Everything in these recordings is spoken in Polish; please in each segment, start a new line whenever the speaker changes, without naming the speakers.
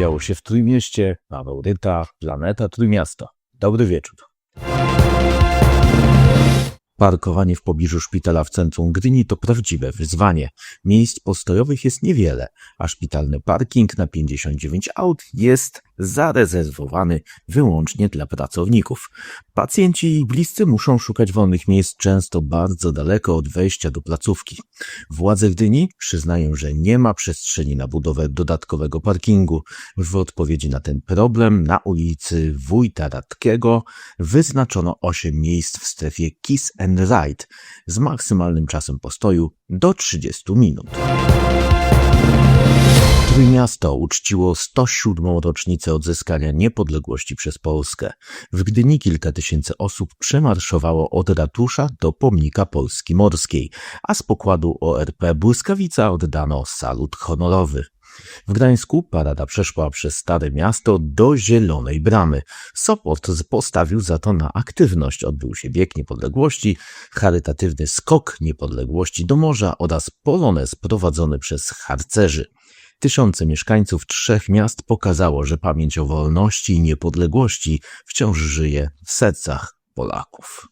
działo się w Trójmieście, Paweł Ryta, Planeta Trójmiasto. Dobry wieczór. Parkowanie w pobliżu szpitala w centrum Gdyni to prawdziwe wyzwanie. Miejsc postojowych jest niewiele, a szpitalny parking na 59 aut jest zarezerwowany wyłącznie dla pracowników. Pacjenci i bliscy muszą szukać wolnych miejsc często bardzo daleko od wejścia do placówki. Władze Gdyni przyznają, że nie ma przestrzeni na budowę dodatkowego parkingu. W odpowiedzi na ten problem na ulicy Wójta Radkiego wyznaczono 8 miejsc w strefie Kiss and Ride z maksymalnym czasem postoju do 30 minut. Trójmiasto uczciło 107. rocznicę odzyskania niepodległości przez Polskę. W Gdyni kilka tysięcy osób przemarszowało od ratusza do pomnika Polski Morskiej, a z pokładu ORP Błyskawica oddano salut honorowy. W Gdańsku parada przeszła przez Stare Miasto do Zielonej Bramy. Sopot postawił za to na aktywność. Odbył się bieg niepodległości, charytatywny skok niepodległości do morza oraz polonez prowadzony przez harcerzy. Tysiące mieszkańców trzech miast pokazało, że pamięć o wolności i niepodległości wciąż żyje w sercach Polaków.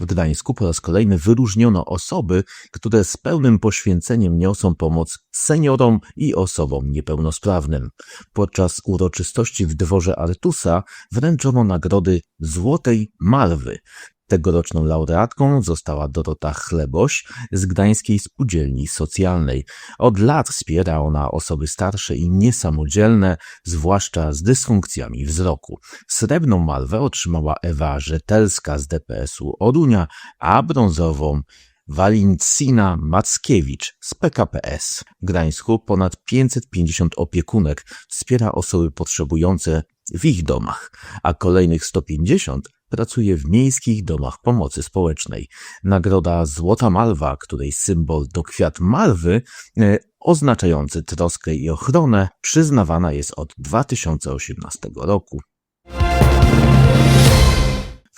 W Gdańsku po raz kolejny wyróżniono osoby, które z pełnym poświęceniem niosą pomoc seniorom i osobom niepełnosprawnym. Podczas uroczystości w dworze Artusa wręczono nagrody Złotej Malwy. Tegoroczną laureatką została Dorota Chleboś z Gdańskiej Spółdzielni Socjalnej. Od lat wspiera ona osoby starsze i niesamodzielne, zwłaszcza z dysfunkcjami wzroku. Srebrną malwę otrzymała Ewa Rzetelska z DPS-u Odunia, a brązową Walincina Mackiewicz z PKPS. W Gdańsku ponad 550 opiekunek wspiera osoby potrzebujące w ich domach, a kolejnych 150 pracuje w miejskich domach pomocy społecznej. Nagroda Złota Malwa, której symbol to kwiat malwy, e, oznaczający troskę i ochronę, przyznawana jest od 2018 roku.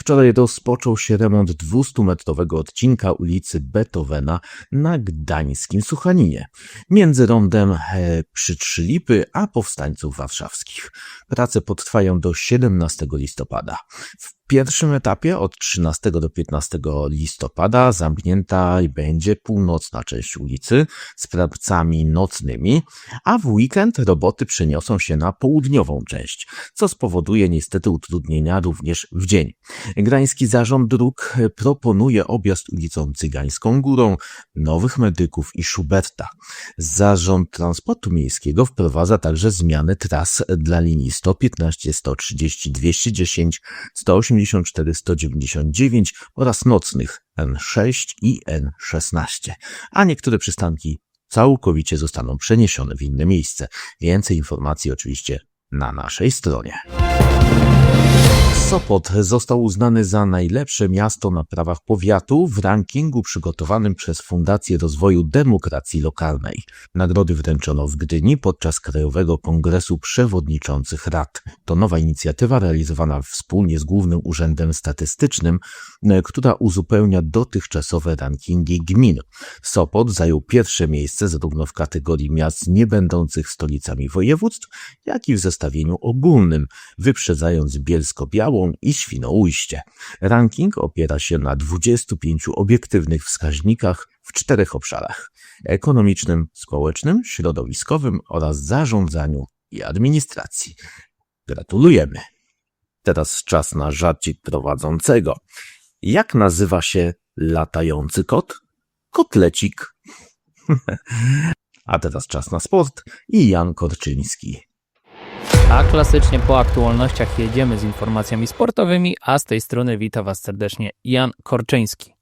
Wczoraj rozpoczął się remont 200-metrowego odcinka ulicy Beethovena na gdańskim Suchaninie, między rondem e, przy Trzylipy a powstańców warszawskich. Prace potrwają do 17 listopada. W pierwszym etapie od 13 do 15 listopada zamknięta będzie północna część ulicy z pracami nocnymi, a w weekend roboty przeniosą się na południową część, co spowoduje niestety utrudnienia również w dzień. Gdański Zarząd Dróg proponuje objazd ulicą Cygańską Górą, Nowych Medyków i Schuberta. Zarząd Transportu Miejskiego wprowadza także zmiany tras dla linii 115, 130, 210, 180 184, 199 oraz nocnych N6 i N16, a niektóre przystanki całkowicie zostaną przeniesione w inne miejsce. Więcej informacji oczywiście na naszej stronie. Sopot został uznany za najlepsze miasto na prawach powiatu w rankingu przygotowanym przez Fundację Rozwoju Demokracji Lokalnej. Nagrody wręczono w Gdyni podczas Krajowego Kongresu Przewodniczących Rad. To nowa inicjatywa realizowana wspólnie z Głównym Urzędem Statystycznym, która uzupełnia dotychczasowe rankingi gmin. Sopot zajął pierwsze miejsce zarówno w kategorii miast nie będących stolicami województw, jak i w zestawieniu ogólnym, wyprzedzając Bielsko-Białą, i Świnoujście. Ranking opiera się na 25 obiektywnych wskaźnikach w czterech obszarach: ekonomicznym, społecznym, środowiskowym oraz zarządzaniu i administracji. Gratulujemy. Teraz czas na żarcik prowadzącego. Jak nazywa się latający kot? Kotlecik. A teraz czas na sport i Jan Korczyński.
A klasycznie po aktualnościach jedziemy z informacjami sportowymi, a z tej strony wita Was serdecznie Jan Korczyński.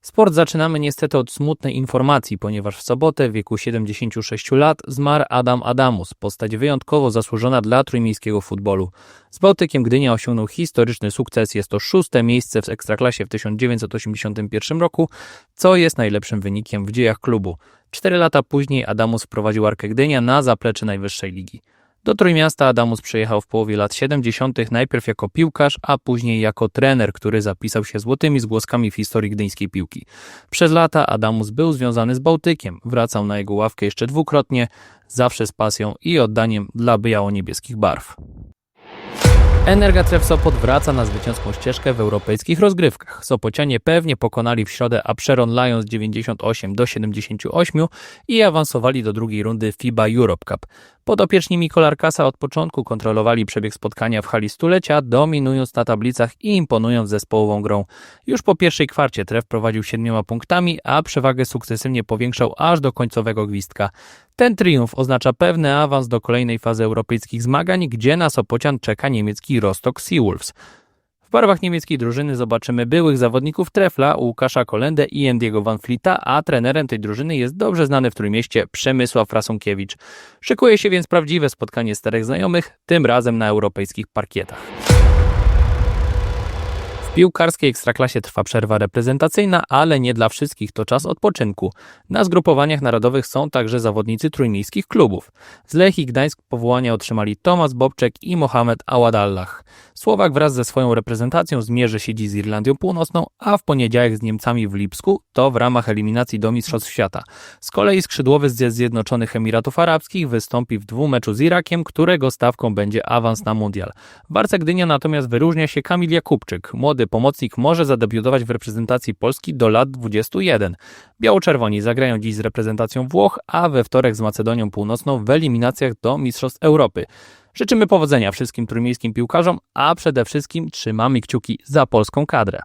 Sport zaczynamy niestety od smutnej informacji, ponieważ w sobotę w wieku 76 lat zmarł Adam Adamus, postać wyjątkowo zasłużona dla trójmiejskiego futbolu. Z Bałtykiem Gdynia osiągnął historyczny sukces, jest to szóste miejsce w Ekstraklasie w 1981 roku, co jest najlepszym wynikiem w dziejach klubu. Cztery lata później Adamus wprowadził Arkę Gdynia na zaplecze najwyższej ligi. Do Trójmiasta Adamus przyjechał w połowie lat 70. najpierw jako piłkarz, a później jako trener, który zapisał się złotymi zgłoskami w historii gdyńskiej piłki. Przez lata Adamus był związany z Bałtykiem, wracał na jego ławkę jeszcze dwukrotnie, zawsze z pasją i oddaniem dla biało-niebieskich barw. Energa Tref Sopot wraca na zwycięską ścieżkę w europejskich rozgrywkach. Sopocianie pewnie pokonali w środę Apsheron Lions 98 do 78 i awansowali do drugiej rundy FIBA Europe Cup. Podopieczni Mikola Kasa od początku kontrolowali przebieg spotkania w hali stulecia, dominując na tablicach i imponując zespołową grą. Już po pierwszej kwarcie Tref prowadził siedmioma punktami, a przewagę sukcesywnie powiększał aż do końcowego gwizdka. Ten triumf oznacza pewny awans do kolejnej fazy europejskich zmagań, gdzie na Sopocian czeka niemiecki Rostock Seawolves. W barwach niemieckiej drużyny zobaczymy byłych zawodników Trefla, Łukasza Kolendę i Endiego Van Fleeta, a trenerem tej drużyny jest dobrze znany w Trójmieście Przemysław Rasunkiewicz. Szykuje się więc prawdziwe spotkanie czterech znajomych, tym razem na europejskich parkietach. Piłkarskiej ekstraklasie trwa przerwa reprezentacyjna, ale nie dla wszystkich to czas odpoczynku. Na zgrupowaniach narodowych są także zawodnicy trójmiejskich klubów. Z Lechii Gdańsk powołania otrzymali Tomasz Bobczek i Mohamed Awadallah. Słowak wraz ze swoją reprezentacją zmierzy się dziś z Irlandią Północną, a w poniedziałek z Niemcami w Lipsku, to w ramach eliminacji do Mistrzostw Świata. Z kolei skrzydłowy ze Zjednoczonych Emiratów Arabskich wystąpi w dwumeczu z Irakiem, którego stawką będzie awans na mundial. W Barce Gdynia natomiast wyróżnia się Kamil Jakubczyk. Młody pomocnik może zadebiutować w reprezentacji Polski do lat 21. Biało-czerwoni zagrają dziś z reprezentacją Włoch, a we wtorek z Macedonią Północną w eliminacjach do Mistrzostw Europy. Życzymy powodzenia wszystkim trójmiejskim piłkarzom, a przede wszystkim trzymamy kciuki za polską kadrę.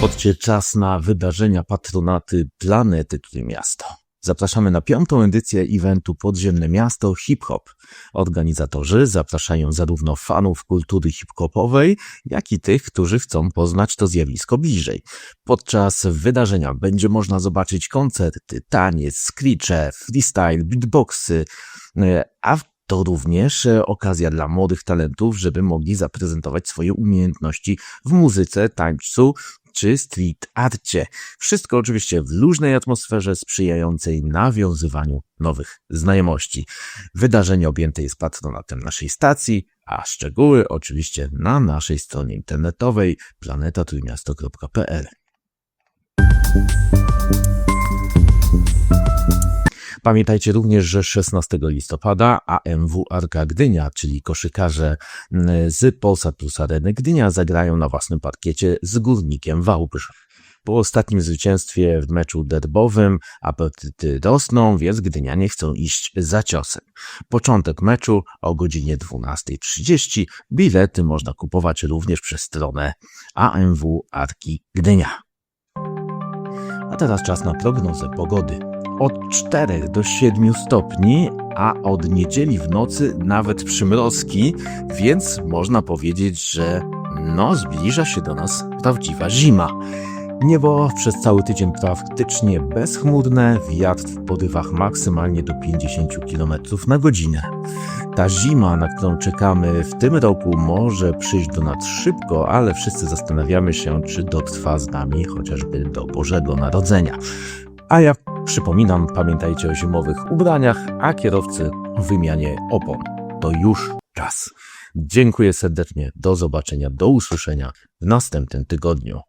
Podcie czas na wydarzenia patronaty Planety Trójmiasto. Zapraszamy na piątą edycję eventu Podziemne Miasto Hip Hop. Organizatorzy zapraszają zarówno fanów kultury hip-hopowej, jak i tych, którzy chcą poznać to zjawisko bliżej. Podczas wydarzenia będzie można zobaczyć koncerty, taniec, screeche, freestyle, beatboxy, a to również e, okazja dla młodych talentów, żeby mogli zaprezentować swoje umiejętności w muzyce, tańcu czy street arcie. Wszystko oczywiście w luźnej atmosferze sprzyjającej nawiązywaniu nowych znajomości. Wydarzenie objęte jest patronatem naszej stacji, a szczegóły oczywiście na naszej stronie internetowej planetatrójmiasto.pl. Pamiętajcie również, że 16 listopada AMW Arka Gdynia, czyli koszykarze z Polsat Plus Areny Gdynia zagrają na własnym parkiecie z Górnikiem Wałbrzych. Po ostatnim zwycięstwie w meczu derbowym apetyty rosną, więc Gdynianie chcą iść za ciosem. Początek meczu o godzinie 12.30. Bilety można kupować również przez stronę AMW Arki Gdynia. A teraz czas na prognozę pogody. Od 4 do 7 stopni, a od niedzieli w nocy nawet przymrozki, więc można powiedzieć, że no zbliża się do nas prawdziwa zima. Niebo przez cały tydzień praktycznie bezchmurne, wiatr w porywach maksymalnie do 50 km na godzinę. Ta zima, na którą czekamy w tym roku, może przyjść do nas szybko, ale wszyscy zastanawiamy się, czy dotrwa z nami chociażby do Bożego Narodzenia. A ja przypominam, pamiętajcie o zimowych ubraniach, a kierowcy o wymianie opon. To już czas. Dziękuję serdecznie, do zobaczenia, do usłyszenia w następnym tygodniu.